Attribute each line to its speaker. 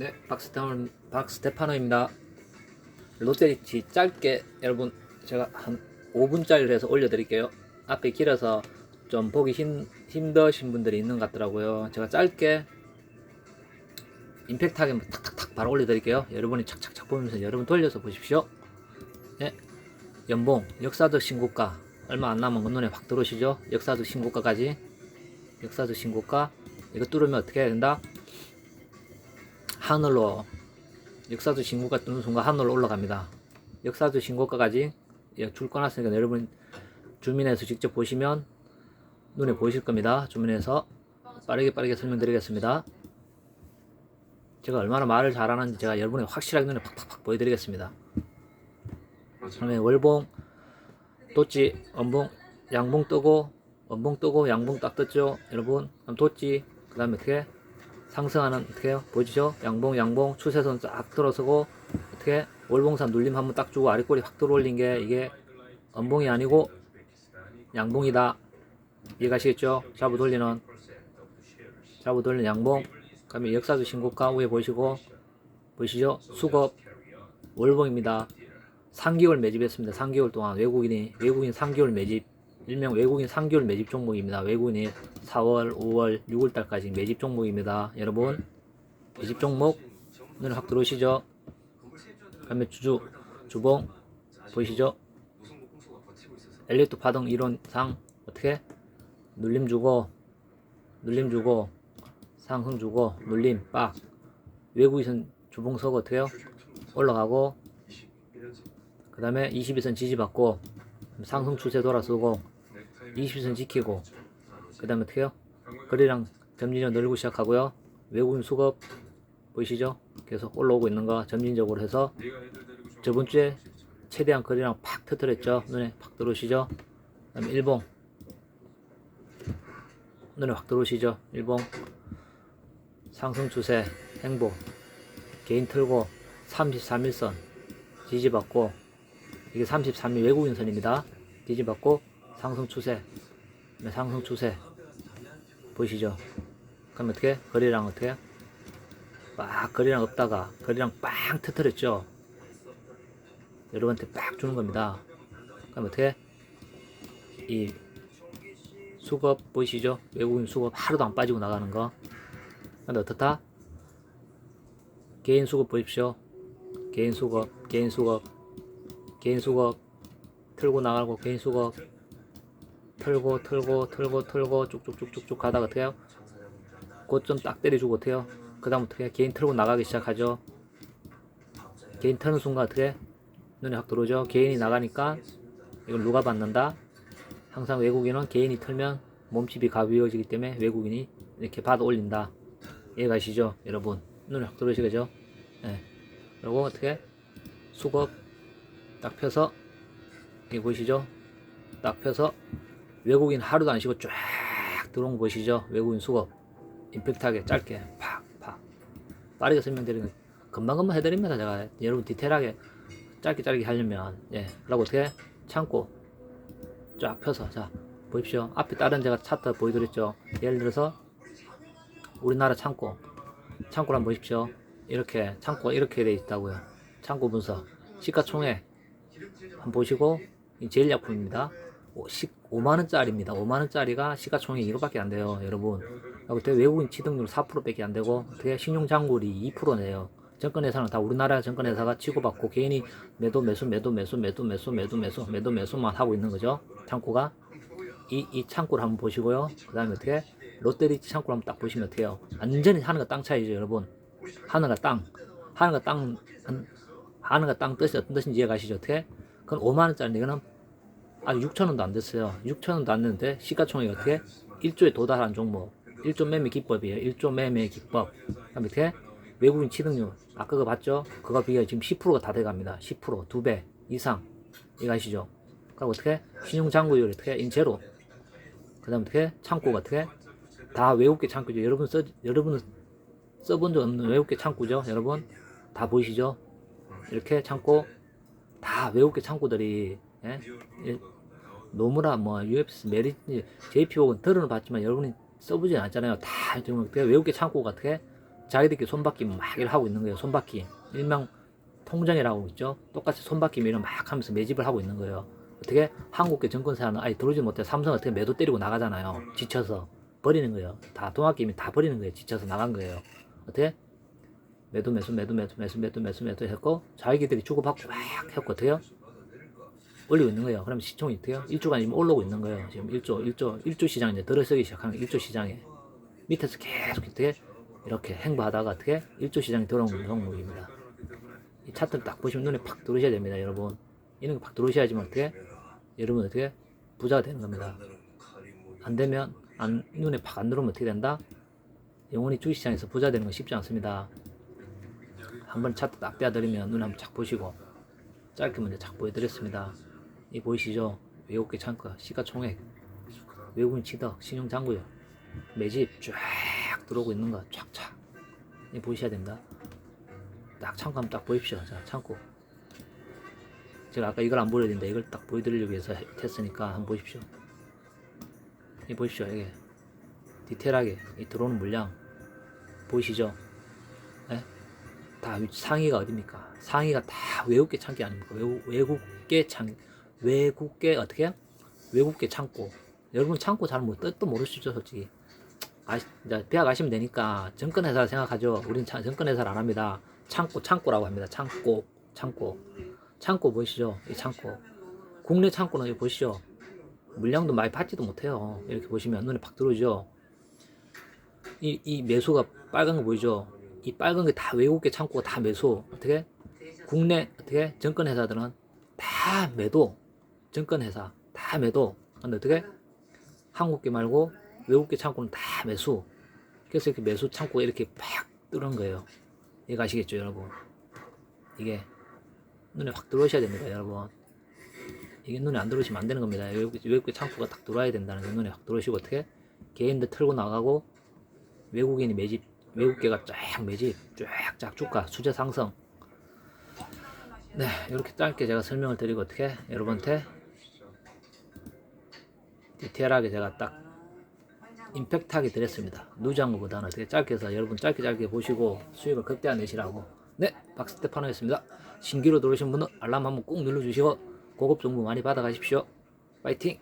Speaker 1: 네, 박스테파노, 박스테파노입니다. 롯데리치 짧게 여러분 제가 한 5분짜리로 해서 올려드릴게요. 앞에 길어서 좀 보기 힘, 힘드신 분들이 있는 것 같더라고요. 제가 짧게 임팩트하게 뭐 탁탁탁 바로 올려드릴게요. 여러분이 착착착 보면서 여러분 돌려서 보십시오. 네, 연봉 역사적 신고가 얼마 안 남은 건 눈에 확 들어오시죠? 역사적 신고가까지 역사적 신고가 이거 뚫으면 어떻게 해야 된다? 하늘로 역사적 신고가 뜨는 순간 하늘로 올라갑니다. 역사적 신고가까지 예, 줄 꺼놨으니까 여러분 주민에서 직접 보시면 눈에 보이실 겁니다. 주민에서 빠르게 빠르게 설명드리겠습니다. 제가 얼마나 말을 잘하는지 제가 여러분에 확실하게 눈에 팍팍팍 보여드리겠습니다. 그다음에 월봉, 도치, 원봉, 양봉 뜨고 원봉 뜨고 양봉 딱 떴죠, 여러분. 그럼 도치, 그 다음에 어떻게 상승하는 어떻게 해요? 보이시죠? 양봉, 양봉, 추세선 쫙 들어서고 어떻게 월봉산 눌림 한번 딱 주고 아랫꼬리 확 들어올린 게 이게 원봉이 아니고 양봉이다. 이해가시겠죠? 잡아 돌리는 잡아 돌리는 양봉. 그다음에 역사주 신고가 위에 보시고 보이시죠? 수급 월봉입니다. 3개월 매집했습니다. 3개월 동안 외국인이 외국인 3개월 매집 일명 외국인 3개월 매집 종목입니다. 외국인이 4월, 5월, 6월 달까지 매집 종목입니다. 여러분 매집 종목 눈에 확 들어오시죠? 그다음에 주주 주봉 보이시죠? 엘리트 파동 이론상 어떻게 눌림 주고 눌림 주고 상승 주고 눌림 빡 외국인 주봉석 어떻게 해요? 올라가고 그 다음에 22선 지지받고 상승 추세 돌아서고 22선 지키고 그 다음에 어떻게 해요? 거리랑 점진적 늘고 시작하고요 외국인 수급 보이시죠? 계속 올라오고 있는 거 점진적으로 해서 저번 주에 최대한 거리랑 팍 터뜨렸죠 눈에 팍 들어오시죠? 그 다음에 일봉 눈에 확 들어오시죠? 일봉 상승 추세 행보 개인 틀고 33일선 지지받고 이게 33일 외국인 선입니다. 뒤집었고 상승 추세, 네, 상승 추세 보이시죠? 그럼 어떻게? 거리랑 어떻게? 빡 거리랑 없다가 거리랑 빵 터뜨렸죠. 여러분한테 빡 주는 겁니다. 그럼 어떻게? 이 수급 보이시죠? 외국인 수급 하루도 안 빠지고 나가는 거. 근데 어떻다? 개인 수급 보십시오. 개인 수급, 개인 수급, 개인 수급 틀고 나가고 개인 수급 틀고 틀고 틀고 틀고 쭉쭉쭉쭉쭉 가다가 어떻게 해요? 고점 딱 때려주고 어떻게 해요? 그 다음 어떻게 해요? 개인 틀고 나가기 시작하죠 개인 트는 순간 어떻게 해? 눈에 확 들어오죠 개인이 나가니까 이걸 누가 받는다? 항상 외국인은 개인이 틀면 몸집이 가벼워지기 때문에 외국인이 이렇게 받아 올린다 이해가시죠 여러분 눈에 확 들어오시겠죠? 네. 그리고 어떻게 수급 딱 펴서 여기 보이시죠? 딱 펴서 외국인 하루도 안 쉬고 쫙 들어온 거 보이시죠? 외국인 수급 임팩트하게 짧게 팍팍. 빠르게 설명드리는 거. 금방금방 해드립니다 제가. 여러분 디테일하게 짧게 짧게 하려면. 예 그리고 어떻게 참고 쫙 펴서. 자 보십시오. 앞에 다른 제가 차트 보여드렸죠? 예를 들어서 우리나라 창고. 창고를 한번 보십시오. 이렇게 창고가 이렇게 돼 있다고요. 창고 분석. 시가총액 한번 보시고 이 제일 약품입니다 5만원짜리입니다. 5만원짜리가 시가총액 이거밖에 안 돼요 여러분. 그때 외국인 취득률 4%밖에 안 되고 어떻게 신용장굴이 2% 내요. 정권회사는 다 우리나라 정권회사가 치고받고 개인이 매도 매수 매도 매수 매도 매수 매도 매수 매도 매수만 하고 있는 거죠. 창고가 이, 이 창고를 한번 보시고요. 그 다음에 어떻게? 롯데리치 창고를 한번 딱 보시면 어때요? 완전히 하늘과 땅 차이죠 여러분. 하늘과 땅. 하늘과 땅 하늘과 땅 뜻이 어떤 뜻인지 이해가시죠? 어떻게? 그건 5만원짜리 이거는 아직 6천원도 안 됐어요. 6천원도 안 됐는데 시가총액이 어떻게? 1조에 도달한 종목. 1조 매매 기법이에요. 1조 매매 기법. 그다음에 외국인 취득률. 아까 그거 봤죠? 그거 비교해 지금 10%가 다 돼갑니다. 10% 2배 이상. 이거 아시죠? 그리고 어떻게? 신용장구율 어떻게? 인제로. 그 다음에 어떻게? 창고가 어떻게? 다 외국계 창고죠. 여러분 써 여러분은 써본 적 없는 외국계 창고죠 여러분? 다 보이시죠? 이렇게 창고 다 외국계 창고들이 예? 예, 노무라 뭐 UFC 메리트 JP복은 들어는 봤지만 여러분이 써보지 않았잖아요 다 지금 어떻게 외국계 창고가 어떻게 자기들끼리 손바뀜 막 이렇게 하고 있는 거예요. 손바뀜. 일명 통정이라고 있죠. 똑같이 손바뀜 이런 막 하면서 매집을 하고 있는 거예요. 어떻게 한국계 정권사는 아예 들어오지 못해 삼성 어떻게 매도 때리고 나가잖아요. 지쳐서 버리는 거예요. 다 동학개미 다 버리는 거예요. 지쳐서 나간 거예요. 어떻게 매도 매수 매도 매수 매수 매도 매수 매도 했고 자기들이 주고받고 막 했고 어떻게요? 올리고 있는 거예요. 그럼 시총이 어떻게요? 1주간 지금 올라오고 있는 거예요. 지금 1조 1조 1조 시장 이제 들어서기 시작하는 1조 시장에 밑에서 계속 어떻게 이렇게 행보하다가 어떻게 1조 시장이 들어온 종목입니다. 이 차트를 딱 보시면 눈에 팍 들어오셔야 됩니다, 여러분. 이런 게팍 들어오셔야지만 어떻게 여러분 어떻게 부자가 되는 겁니다. 안 되면 안 눈에 팍 안 들어오면 어떻게 된다? 영원히 주식시장에서 부자 되는 건 쉽지 않습니다. 한번 차트 딱 빼드리면 눈에 한번 착 보시고 짧게 먼저 착 보여드렸습니다. 이 보이시죠? 외국계 창가 시가총액 외국인 취득 신용장구요 매집 쫙 들어오고 있는 거 쫙쫙 이 보셔야 됩니다. 딱 창고 한번 딱 보십시오. 자 창고 제가 아까 이걸 안 보여드렸는데 이걸 딱 보여드리려고 해서 했으니까 한번 보십시오. 이 보십시오. 이게 디테일하게 이 들어오는 물량 보이시죠? 예? 다 위- 상위가 어딥니까? 상위가 다 외국계 창기 아닙니까? 외국, 외국계 창, 외국계 어떻게? 외국계 창고. 여러분 창고 잘뭐 뜻도 모르시죠, 솔직히. 아, 대학 가시면 되니까 정권회사 생각하죠. 우린 차- 정권회사를 안 합니다. 창고, 창고라고 합니다. 창고, 창고. 창고 보이시죠? 이 창고. 국내 창고는 여기 보시죠. 물량도 많이 받지도 못해요. 이렇게 보시면 눈에 팍 들어오죠. 이, 이 매수가 빨간 거 보이죠? 이 빨간 게 다 외국계 창고가 다 매수. 어떻게? 국내 어떻게? 정권 회사들은 다 매도. 정권 회사 다 매도. 근데 어떻게? 한국계 말고 외국계 창고는 다 매수. 그래서 이렇게 매수 창고가 이렇게 팍 뜨는 거예요. 이거 아시겠죠, 여러분? 이게 눈에 확 들어오셔야 됩니다, 여러분. 이게 눈에 안 들어오시면 안 되는 겁니다. 외국, 외국계 창고가 딱 들어와야 된다는 게 눈에 확 들어오시고 어떻게? 개인들 틀고 나가고 외국인이 매집, 외국계가 쫙 매집, 쫙쫙 주가, 수제 상승. 네, 이렇게 짧게 제가 설명을 드리고 어떻게 여러분한테 디테일하게 제가 딱 임팩트하게 드렸습니다. 누지한 것보다는 어떻게 짧게 해서 여러분 짧게 짧게 보시고 수익을 극대화내시라고. 네, 박스테파노였습니다. 신기로 들어오신 분은 알람 한번 꼭 눌러주시고 고급 정보 많이 받아가십시오. 파이팅!